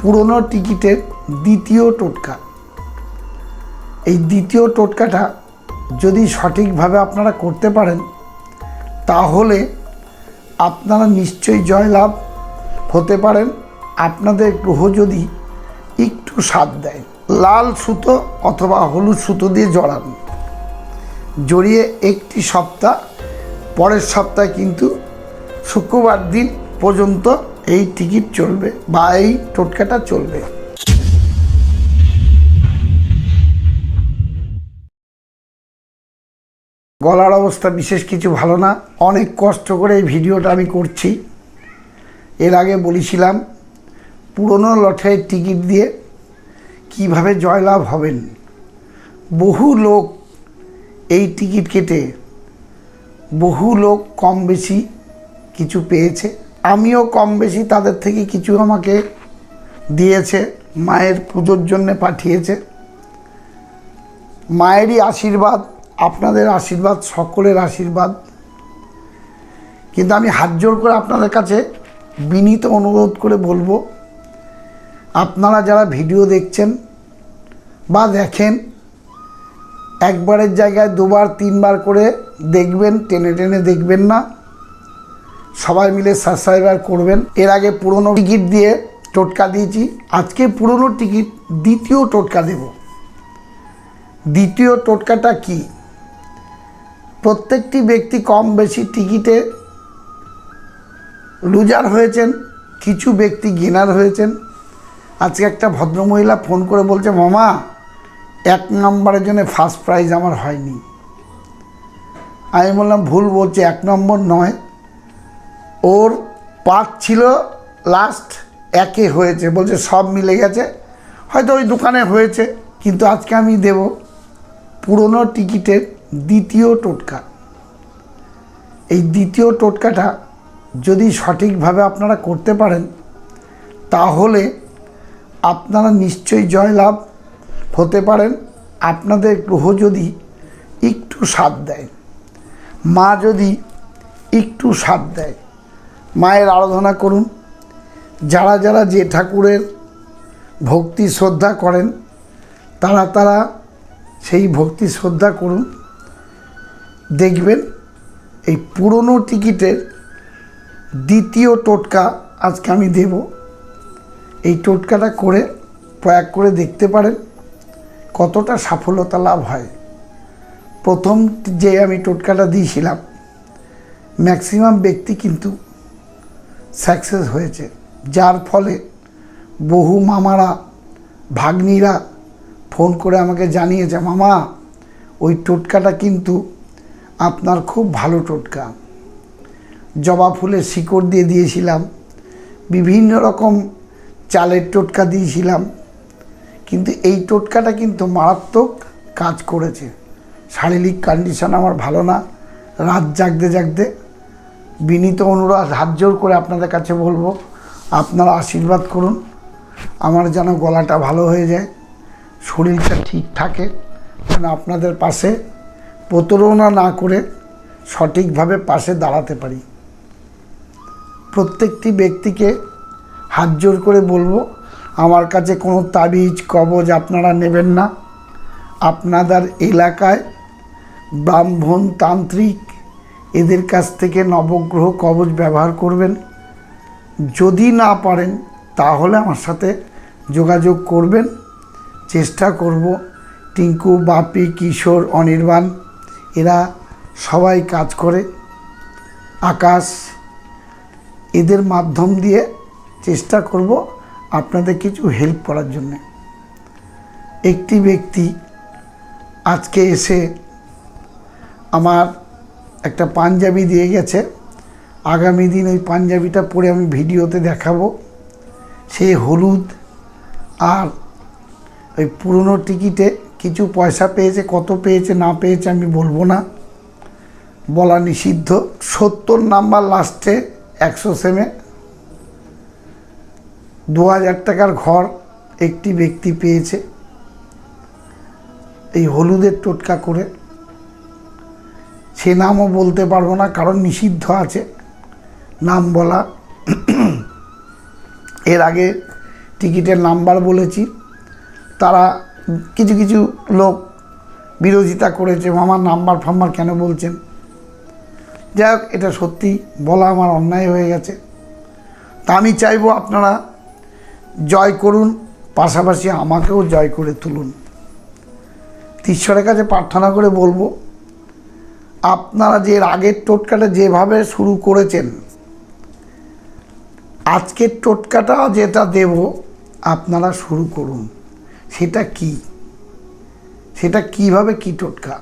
পুরনো টিকিটের দ্বিতীয় টোটকা। এই দ্বিতীয় টোটকাটা যদি সঠিকভাবে আপনারা করতে পারেন, তাহলে আপনারা নিশ্চয়ই জয়লাভ হতে পারেন। আপনাদের গ্রহ যদি একটু সাথ দেয়, লাল সুতো অথবা হলুদ সুতো দিয়ে জড়ান। জড়িয়ে একটি সপ্তাহ, পরের সপ্তাহে কিন্তু শুক্রবার দিন পর্যন্ত এই টিকিট চলবে বা এই টোটকাটা চলবে। গলার অবস্থা বিশেষ কিছু ভালো না। অনেক কষ্ট করে এই ভিডিওটা আমি করছি। এর আগে বলেছিলাম, পুরনো লটারির টিকিট দিয়ে কীভাবে জয়লাভ হবেন? বহু লোক এই টিকিট কেটে বহু লোক কম বেশি কিছু পেয়েছে। আমিও কম বেশি তাদের থেকে কিছু আমাকে দিয়েছে, মায়ের পুজোর জন্যে পাঠিয়েছে। মায়েরই আশীর্বাদ, আপনাদের আশীর্বাদ, সকলের আশীর্বাদ। কিন্তু আমি হাত জোর করে আপনাদের কাছে বিনীত অনুরোধ করে বলব, আপনারা যারা ভিডিও দেখছেন বা দেখেন, একবারের জায়গায় দুবার, তিনবার করে দেখবেন, টেনে টেনে দেখবেন না। সবাই মিলে সাবস্ক্রাইবার করবেন। এর আগে পুরনো টিকিট দিয়ে টোটকা দিয়েছি। আজকে পুরনো টিকিট, দ্বিতীয় টোটকা দেব। দ্বিতীয় টোটকাটা কি? প্রত্যেকটি ব্যক্তি কম বেশি টিকিটে লুজার হয়েছেন, কিছু ব্যক্তি গেনার হয়েছেন। আজকে একটা ভদ্রমহিলা ফোন করে বলছে, মামা, এক নম্বরের জন্য ফার্স্ট প্রাইজ আমার হয়নি। আমি বললাম, ভুল বলছে, এক নম্বর নয়। ওর পাঁচ ছিল লাস্ট একে হয়েছে, বলছে সব মিলে গেছে। হয়তো ওই দোকানে হয়েছে, কিন্তু আজকে আমি দেব পুরনো টিকিটের দ্বিতীয় টোটকা। এই দ্বিতীয় টোটকাটা যদি সঠিকভাবে আপনারা করতে পারেন, তাহলে আপনারা নিশ্চয়ই জয়লাভ হতে পারেন। আপনাদের গ্রহ যদি একটু সাথ দেয়, মা যদি একটু সাথ দেয় মায়ের আরাধনা করুন। যারা যারা যে ঠাকুরের ভক্তি শ্রদ্ধা করেন, তারা তারা সেই ভক্তি শ্রদ্ধা করুন। দেখবেন এই পুরনো টিকিটের দ্বিতীয় টোটকা আজকে আমি দেব। এই টোটকাটা করে, প্রয়োগ করে দেখতে পারেন কতটা সাফল্যতা লাভ হয়। প্রথম যে আমি টোটকাটা দিয়েছিলাম, ম্যাক্সিমাম ব্যক্তি কিন্তু সাকসেস হয়েছে। যার ফলে বহু মামারা, ভাগ্নিরা ফোন করে আমাকে জানিয়েছে, মামা, ওই টোটকাটা কিন্তু আপনার খুব ভালো টোটকা। জবা ফুলের শিকড় দিয়ে দিয়েছিলাম, বিভিন্ন রকম চালের টোটকা দিয়েছিলাম। কিন্তু এই টোটকাটা কিন্তু মারাত্মক কাজ করেছে। শারীরিক কন্ডিশন আমার ভালো না। রাত জাগতে জাগতে বিনীত অনুরোধ হাত জোর করে আপনাদের কাছে বলব, আপনারা আশীর্বাদ করুন। আমার যেন গলাটা ভালো হয়ে যায়, শরীরটা ঠিক থাকে, যেন আপনাদের পাশে প্রতারণা না করে সঠিকভাবে পাশে দাঁড়াতে পারি। প্রত্যেকটি ব্যক্তিকে হাত জোর করে বলব, আমার কাছে কোনো তাবিজ, কবজ আপনারা নেবেন না। আপনাদের এলাকায় ব্রাহ্মণ তান্ত্রিক এদের কাছ থেকে নবগ্রহ কবচ ব্যবহার করবেন। যদি না পারেন, তাহলে আমার সাথে যোগাযোগ করবেন। চেষ্টা করব টিঙ্কু, বাপি, কিশোর, অনির্বাণ, এরা সবাই কাজ করে। আকাশ, এদের মাধ্যম দিয়ে চেষ্টা করব আপনাদের কিছু হেল্প করার জন্যে। একটি ব্যক্তি আজকে এসে আমার একটা পাঞ্জাবি দিয়ে গেছে। আগামী দিন ওই পাঞ্জাবিটা পরে আমি ভিডিওতে দেখাবো। সে হলুদ আর ওই পুরনো টিকিটে কিছু পয়সা পেয়েছে, কত পেয়েছে, না পেয়েছে আমি বলব না। বলা নিষিদ্ধ। সত্তর নাম্বার লাস্টে একশো সেমে দু হাজার টাকার ঘর একটি ব্যক্তি পেয়েছে। এই হলুদের টোটকা করে। সে নামও বলতে পারব না, কারণ নিষিদ্ধ আছে। নাম বলা। এর আগে টিকিটের নাম্বার বলেছি। তারা কিছু কিছু লোক বিরোধিতা করেছে আমার নাম্বার ফাম্বার কেন বলছেন? যাই হোক, এটা সত্যি বলা আমার অন্যায় হয়ে গেছে। তা আমি চাইব আপনারা জয় করুন, পাশাপাশি আমাকেও জয় করে তুলুন। ঈশ্বরের কাছে প্রার্থনা করে বলব আপনারা যে আগের টোটকাটা যেভাবে শুরু করেছেন, আজকের টোটকাটা যেটা দেব, আপনারা শুরু করুন। সেটা কি? সেটা কীভাবে কি টোটকা?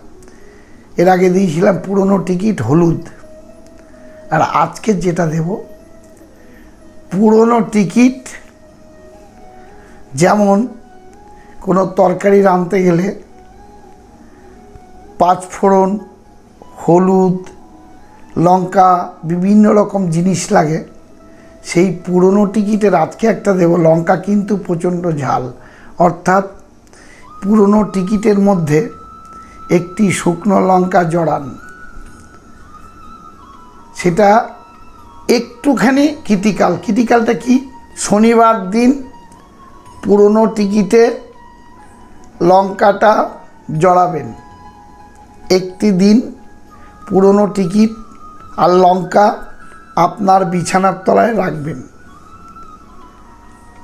এর আগে দিয়েছিলাম পুরনো টিকিট হলুদ। আর আজকে যেটা দেব, পুরনো টিকিট, যেমন কোনো তরকারি রাঁধতে গেলে পাঁচ ফোড়ন হলুদ, লঙ্কা, বিভিন্ন রকম জিনিস লাগে। সেই পুরনো টিকিটের আজকে একটা দেব, লঙ্কা কিন্তু প্রচণ্ড ঝাল। অর্থাৎ পুরনো টিকিটের মধ্যে একটি শুকনো লঙ্কা জড়ান। সেটা একটুখানি ক্রিটিক্যাল। ক্রিটিক্যালটা কি? শনিবার দিন পুরনো টিকিটে লঙ্কাটা জড়াবেন। একটি দিন পুরনো টিকিট আর লঙ্কা আপনার বিছানার তলায় রাখবেন।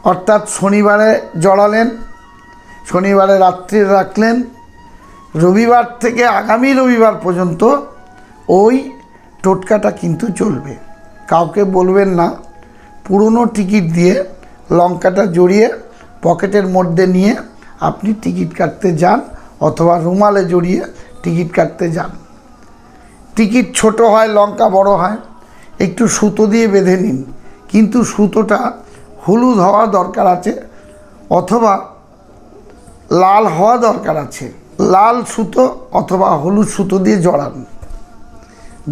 অর্থাৎ শনিবারে জড়ালেন, শনিবারে রাত্রে রাখলেন, রবিবার থেকে আগামী রবিবার পর্যন্ত ওই টোটকাটা কিন্তু চলবে। কাউকে বলবেন না, পুরনো টিকিট দিয়ে লঙ্কাটা জড়িয়ে পকেটের মধ্যে নিয়ে আপনি টিকিট কাটতে যান অথবা রুমালে জড়িয়ে টিকিট কাটতে যান। টিকিট ছোট হয়, লঙ্কা বড় হয়, একটু সুতো দিয়ে বেঁধে নিন। কিন্তু সুতোটা হলুদ হওয়া দরকার আছে, অথবা লাল হওয়া দরকার আছে। লাল সুতো অথবা হলুদ সুতো দিয়ে জড়ান।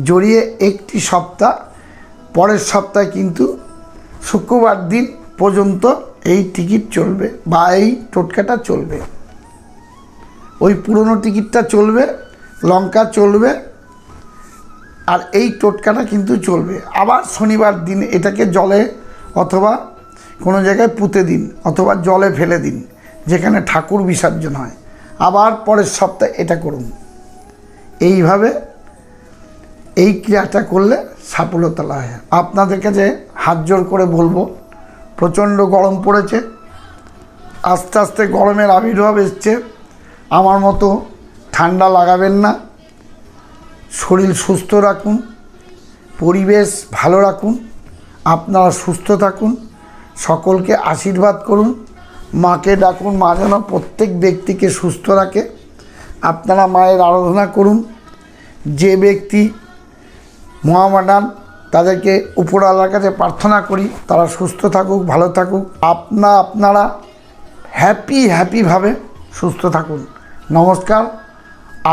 জড়িয়ে একটি সপ্তাহ, পরের সপ্তাহে কিন্তু শুক্রবার দিন পর্যন্ত এই টিকিট চলবে বা এই টোটকাটা চলবে। ওই পুরনো টিকিটটা চলবে, লঙ্কা চলবে আর এই টোটকাটা কিন্তু চলবে। আবার শনিবার দিন এটাকে জলে অথবা কোনো জায়গায় পুঁতে দিন অথবা জলে ফেলে দিন, যেখানে ঠাকুর বিসর্জন হয়। আবার পরের সপ্তাহে এটা করুন। এইভাবে এই ক্রিয়াটা করলে সাফল্যতা হয়। আপনাদের কাছে হাত জোর করে বলব, প্রচণ্ড গরম পড়েছে, আস্তে আস্তে গরমের আবির্ভাব এসছে। আমার মতো ঠান্ডা লাগাবেন না। শরীর সুস্থ রাখুন, পরিবেশ ভালো রাখুন, আপনারা সুস্থ থাকুন, সকলকে আশীর্বাদ করুন, মাকে ডাকুন, মা যেন প্রত্যেক ব্যক্তিকে সুস্থ রাখে, আপনারা মায়ের আরাধনা করুন, যে ব্যক্তি মহামাডান তাদেরকে উপরওয়ালার কাছে প্রার্থনা করি, তারা সুস্থ থাকুক, ভালো থাকুক, আপনা আপনারা হ্যাপি হ্যাপিভাবে সুস্থ থাকুন। নমস্কার,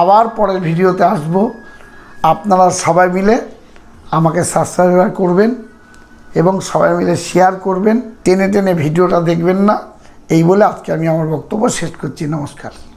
আবার পরের ভিডিওতে আসব। আপনারা সবাই মিলে আমাকে সাবস্ক্রাইব করবেন এবং সবাই মিলে শেয়ার করবেন। টেনে টেনে ভিডিওটা দেখবেন না। এই বলে আজকে আমি আমার বক্তব্য শেষ করছি। নমস্কার।